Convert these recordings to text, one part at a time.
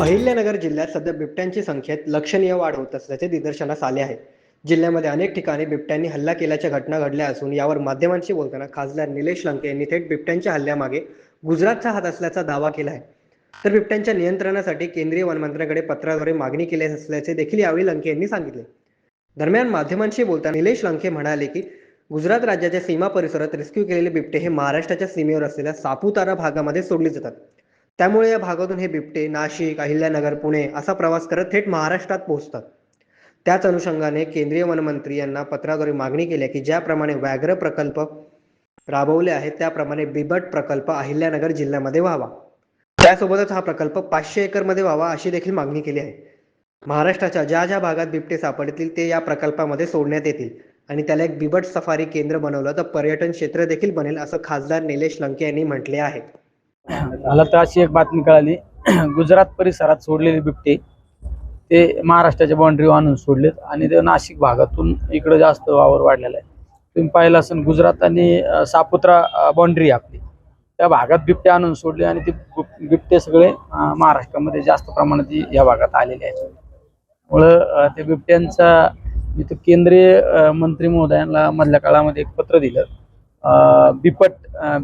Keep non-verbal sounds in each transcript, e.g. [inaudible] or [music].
अहिल्यानगर जिल्ह्यात सध्या बिबट्यांची संख्येत लक्षणीय वाढ होत असल्याचे निदर्शनास आले आहे. जिल्ह्यामध्ये अनेक ठिकाणी बिबट्यांनी हल्ला केल्याच्या घटना घडल्या असून यावर माध्यमांशी बोलताना खासदार निलेश लंके यांनी थेट बिबट्यांच्या हल्ल्यामागे गुजरातचा हात असल्याचा दावा केला आहे. तर बिबट्यांच्या नियंत्रणासाठी केंद्रीय वनमंत्र्यांकडे पत्राद्वारे मागणी केली असल्याचे देखील यावेळी लंके यांनी सांगितले. दरम्यान माध्यमांशी बोलताना निलेश लंके म्हणाले की गुजरात राज्याच्या सीमा परिसरात रेस्क्यू केलेले बिबटे हे महाराष्ट्राच्या सीमेवर असलेल्या सापुतारा भागामध्ये सोडले जातात. त्यामुळे या भागातून हे बिबटे नाशिक अहिल्यानगर पुणे असा प्रवास करत थेट महाराष्ट्रात पोहोचतात. त्याच अनुषंगाने केंद्रीय वनमंत्री यांना पत्राद्वारे मागणी केली आहे की ज्याप्रमाणे व्याघ्र प्रकल्प राबवले आहेत त्याप्रमाणे बिबट प्रकल्प अहिल्यानगर जिल्ह्यामध्ये व्हावा. त्यासोबतच हा प्रकल्प पाचशे एकरमध्ये व्हावा अशी देखील मागणी केली आहे. महाराष्ट्राच्या ज्या ज्या भागात बिबटे सापडतील ते या प्रकल्पामध्ये सोडण्यात येतील आणि त्याला एक बिबट सफारी केंद्र बनवलं तर पर्यटन क्षेत्र देखील बनेल असं खासदार निलेश लंके यांनी म्हटले आहे. मला तर अशी एक बातमी कळाली. [clears throat] गुजरात परिसरात सोडलेले बिबटे ते महाराष्ट्राच्या बाउंड्री आणून सोडलेत आणि ते नाशिक भागातून इकडं जास्त वावर वाढलेला आहे. तुम्ही पाहिलं असेल गुजरात आणि सापुत्रा बाउंड्री आपली. त्या भागात बिबटे आणून सोडले आणि ते बिबटे सगळे महाराष्ट्रामध्ये जास्त प्रमाणात या भागात आलेले आहेत. त्यामुळं त्या बिबट्यांचा मी तर केंद्रीय मंत्री महोदयांना मधल्या काळामध्ये एक पत्र दिलं. बिबट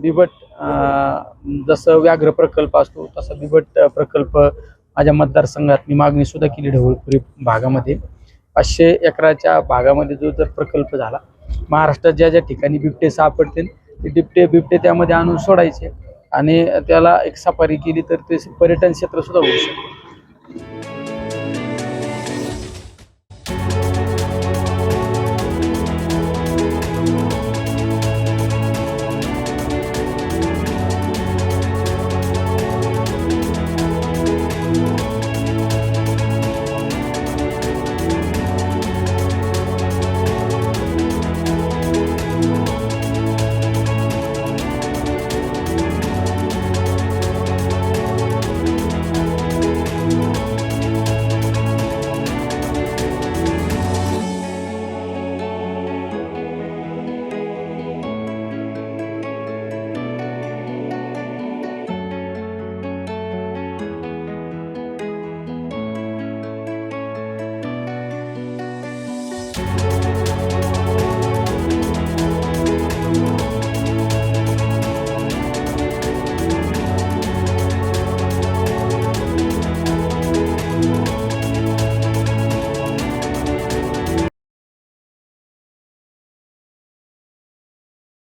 बिबट जसं व्याघ्र प्रकल्प असतो तसा बिबट प्रकल्प माझ्या मतदारसंघात मी मागणी सुद्धा केली ढवळपुरी भागामध्ये. पाचशे एकराच्या भागामध्ये जो जर प्रकल्प झाला महाराष्ट्रात ज्या ज्या ठिकाणी बिबटे सापडतील ते बिबटे बिबटे त्यामध्ये आणून सोडायचे आणि त्याला एक सफारी केली तर ते पर्यटन क्षेत्र सुद्धा होऊ शकते.